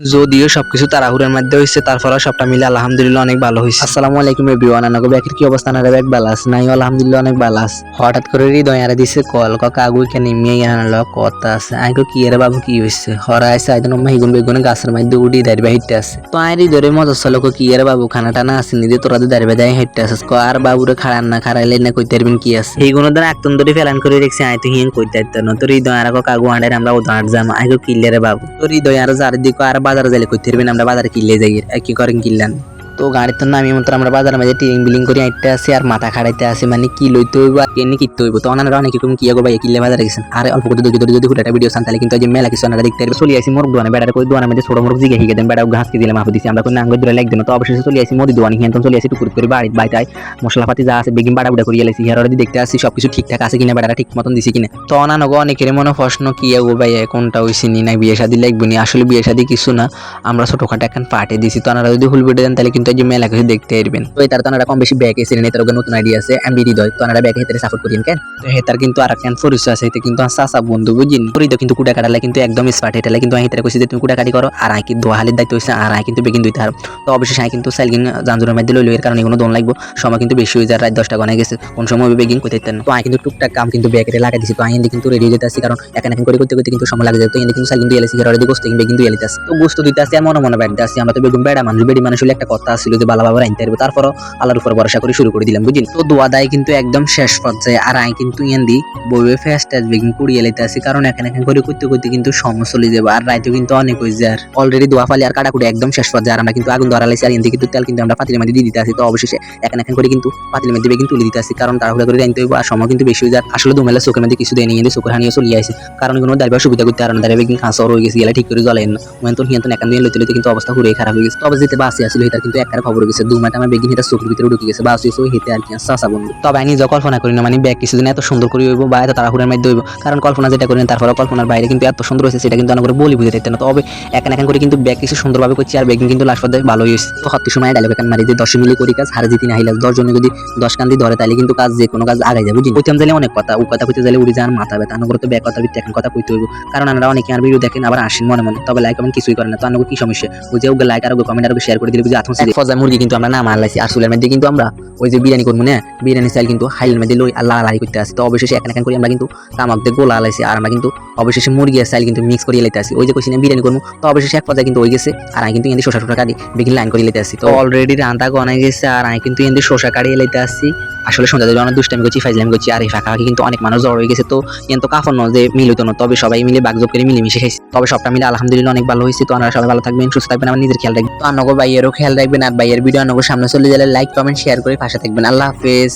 যদিও সবকিছু তাড়াহুড়ের মধ্যে হয়েছে তারপরে সবটা মিলে আলহামদুলিল্লাহ অনেক ভালো হয়েছে আসসালামু আলাইকুম এভরিওয়ান, আনাগো ব্যাকের কি অবস্থা? না ব্যাগ বালাস নাই আলহামদুলিল্লাহ অনেক বালাস হঠাৎ করে হৃদয় আরে দিছে, কল ক কাগু কেন নিয়ে আনল কথা আছে। আই কো কি রে বাবু, কি হইছে? হরা আছে আইদন মাহিগুন বেগুন গাছের মধ্যে উড়ি দাঁড়িয়ে হেঁটে আছে। তো আই হৃদয় মজা চলো কো, কি রে বাবু, খানা টানা আছে নিদে তোরা দাঁড়িয়ে দাঁড়িয়ে হেঁটে আছে ক আর বাবুরে খাড়ান না, খাড়াইলে না কইতে পারবেন কি আছে? এই কোনো দিন একদম ধরে ফেলান করে দেখছি আই তো হিং কইতে পারত না। তোর হৃদয় আর কো কাগু আন্ডারে আমরা উদাহরণ যাম আই কো কিল্লে রে বাবু? তোর হৃদয় আর যার দিকে আর বাজারে যাইলে কই থিরবেন আমরা বাজারে কিনলে যাই কি করেন কিনলেন? তো গাড়ির তো নামি মতো আমরা বাজারের মাঝে টিং বিলিং করে আইতে আসি আর মাথা খাড়াইতে আসি মানে কি লইতে হইব আর কেন কিনতে হইব? তো ওনারা অনেক রকম কি ভাই কিনলে বাজারে গেছেন? আর অল্প করে যদি যদি ফুটাটা ভিডিও সান তাহলে কিন্তু মেলা কিছু আপনারা দেখতে পারবে চলে আসি মোরগ দোয়ানে, বেড়ার করে দোয়ানের মধ্যে ছোট মোরগ জিগে হিগে দেন, বেড়া ঘাস দিলাম মাফ দিছি, আমরা কোনো আঙ্গুর ধরে লাগ দিন। তো অবশেষে চলে আসি মোদি দোয়ানি, হিয়ান চলে আসি টুকুর করে বাড়ি বাইটাই মশলাপাতি যা আছে বেগিন বাড়া বুড়া করিয়ে লাইছি, হেয়ার অলরেডি দেখতে আসি সবকিছু ঠিকঠাক আছে কিনা বেড়াটা ঠিক মতন দিছি কিনা। তো অনানগো অনেকের মনে প্রশ্ন, কি গো ভাই কোনটা হইছি নি, না বিয়ে শাদি লাগবে নি? আসলে বিয়ে শাদি কিছু না, আমরা ছোটখাটো এখন পার্টি দিছি। তো ওনারা যদি হুল বেটে দেন, তাহলে কিন্তু যে মেলা কিছু দেখতে পারবেন। তো তার তো ওনারা কম বেশি ব্যাগ এসে নেই তার নতুন আইডিয়া আছে এমবি হৃদয় তো ওনারা ব্যাগ হেতে সাপোর্ট করিয়েন, কেন? তো হেতার কিন্তু আর কেন পরিচয় আছে এতে কিন্তু চাচা বন্ধু, বুঝিন? পরিদ কিন্তু কুটা কাটালে কিন্তু একদম স্মার্ট হেটালে কিন্তু আমি হেতারে কইছি যে, তুমি কুটা কাটি করো, আর আই কিন্তু দোহালির দায়িত্ব হইছে, আর আই কিন্তু বেগিন দুইতে আর তো অবশ্যই আই কিন্তু সাইলগিন জাঞ্জুরের মধ্যে লইলো, এর কারণে কোনো দোন লাগবো। সময় কিন্তু বেশি হয়ে যায় রাত দশটা গনে গেছে। কোন সময় বেগিন করতে তো আই কিন্তু টুকটাক কাম কিন্তু ব্যাগে লাগাই দিছি। তো আই কিন্তু রেডি যেতে আসি কারণ এখানে এখন করে করতে করতে কিন্তু সময় লাগে যায় তো এনে কিন্তু সাইলগিন দিয়ে হেরারে দিয়ে গোস্ত বেগিন দিয়ে এলিতে তো গোস্ত দিতে আসি আর মনে মনে ব্যাগ আসি। আমরা তো বেগুন বেড়া মানুষ, বেড়ি মানুষ হলে একটা কথা আসছিল যে বালা বাবার আনতে পারব। তারপরও আল্লাহর উপর ভরসা করে শুরু করে দিলাম বুঝিন তো দোয়া দায় কিন্তু একদম শেষ পর্যায়ে। আর আই কিন্তু ইয়ান দি বইবে ফেস্ট আস বেগিন কুড়িয়ে এলিতে আসি, কারণ এখানে এখানে করে করতে করতে কিন্তু সময় চলে যাবে। আর রাইতে কিন্তু অনেক হয়েছে আর অলরেডি দোয়া ফালি আর কাটাকুটি একদম শেষ পর্যায়ে। আর আমরা কিন্তু আগুন ধরা লাইছি আর এন কিন্তু তেল কিন্তু আমরা পাতিলের মধ্যে দিয়ে দিতে আসি। তো অবশেষে এখানে এখানে করে কিন্তু পাতিলের মধ্যে বেগিন তুলে দিতে আসি। কারণ তাড়াহুড়া করে আনতে হইব আর সময় কিন্তু বেশি হয়ে যায়। আসলে দুমেলা চোখের মধ্যে কিছু দেয় নিয়ে চোখের হানিয়ে চলে আসে। কারণ কোনো দাঁড়িয়ে সুবিধা করতে আর না, দাঁড়িয়ে বেগিন খাঁসা হয়ে গেছে, গেলে ঠিক করে জ্বলেন না। মানে তো হিয়ান তো এখান দিয়ে লইতে লইতে কিন্তু অবস্থা পুরোই খারাপ হয়ে গেছে। তবে যেতে বাসি আসলে এটা কিন্তু একটা খবর গেছে, দু মাটা আমার বেগিন চোখের ভিতরে ঢুকে গেছে, বাসি এসে হেতে আর কি চাষা বন্ধু। তবে আমি নিজে কল্পনা করি না মানে ব্যাগ কিছুদিন এত সুন্দর করে হইব বা এত তাড়াহুড়ার মধ্যে হইব কারণ কল্পনা যেটা করি না তারপরে কল্পনার বাইরে কিন্তু এত সুন্দর হয়েছে, সেটা কিন্তু অনেক করে বলি বুঝে দিতে না। তবে এখানে এখন করে কিন্তু ব্যাগ কিছু সুন্দরভাবে করছি, আর ব্যাগিং কিন্তু লাস্ট পর্যায়ে ভালো হয়েছে। তো হত্তি সময় ডায়লগ এখানে মারি, যে দশ মিলি করি কাজ, হারে জিতি না হাইলাস দশ জনে যদি দশ কান্দি ধরে তাহলে কিন্তু কাজ যে কোনো কাজ আগাই যাবে বুঝলি? কইতাম যাইলে অনেক কথা, ও কথা কইতে যাইলে উড়ি যান, মাথা ব্যথা আনগর তো ব্যাগ কথা ভিত্তি এখন কথা কইতে হইব। কারণ আমরা অনেকে আর ভিডিও দেখেন, আবার আসেন মনে মনে। তবে লাইক কমেন্ট কিছুই করে না, তো আনগো কি সমস্যা? বুঝে ওকে লাইক আর কমেন্ট আর শেয়ার করে দিলে বুঝে ফজা মুরগি কিন্তু আমরা না মারলাইছি, আর চুলের মধ্যে কিন্তু আমরা ওই যে বিরিয়ানি করব না, বিরিয়ানি স্টাইল কিন্তু হাইলের মধ্যে লই আল্লাহ আল্লাহ করতে আসি। তো অবশেষে এখানে এখান করে আমরা কিন্তু তামাক দিয়ে গোলা আলাইছি আর আমরা কিন্তু অবশেষে মুরগি স্টাইল কিন্তু মিক্স করিয়ে লেতে আসি। ওই যে কইছি না বিরিয়ানি করব, তো অবশেষে এক পর্যায়ে কিন্তু হয়ে গেছে, আর আমি কিন্তু এনে শোষা টোটা কাটি বিগিন লাইন করিয়ে লেতে আসি। তো অলরেডি রান্না গনাই গেছে, আর আমি কিন্তু এনে শোষা কাটিয়ে লেতে আসি। আসলে সন্ধ্যা দিলে অনেক দুষ্টামি করছি, ফাইজলামি করছি, আর এই ফাঁকাফাঁকি কিন্তু অনেক মানুষ জড় হয়ে গেছে। তো কিন্তু কাফন যে মিলিত না তবে সবাই মিলে বাগজব করে মিলেমিশে খাইছি। তবে সবটা মিলে আলহামদুলিল্লাহ অনেক ভালো হয়েছে। তো আমরা সবাই ভালো থাকবেন, সুস্থ থাকবেন, আমার নিজের খেয়াল রাখবেন। তো আনগো ভাইয়েরও খেয়াল রাখবেন, আর ভাইয়ের ভিডিও আনগো সামনে চলে গেলে লাইক কমেন্ট শেয়ার করে পাশে থাকবেন। আল্লাহ হাফেজ।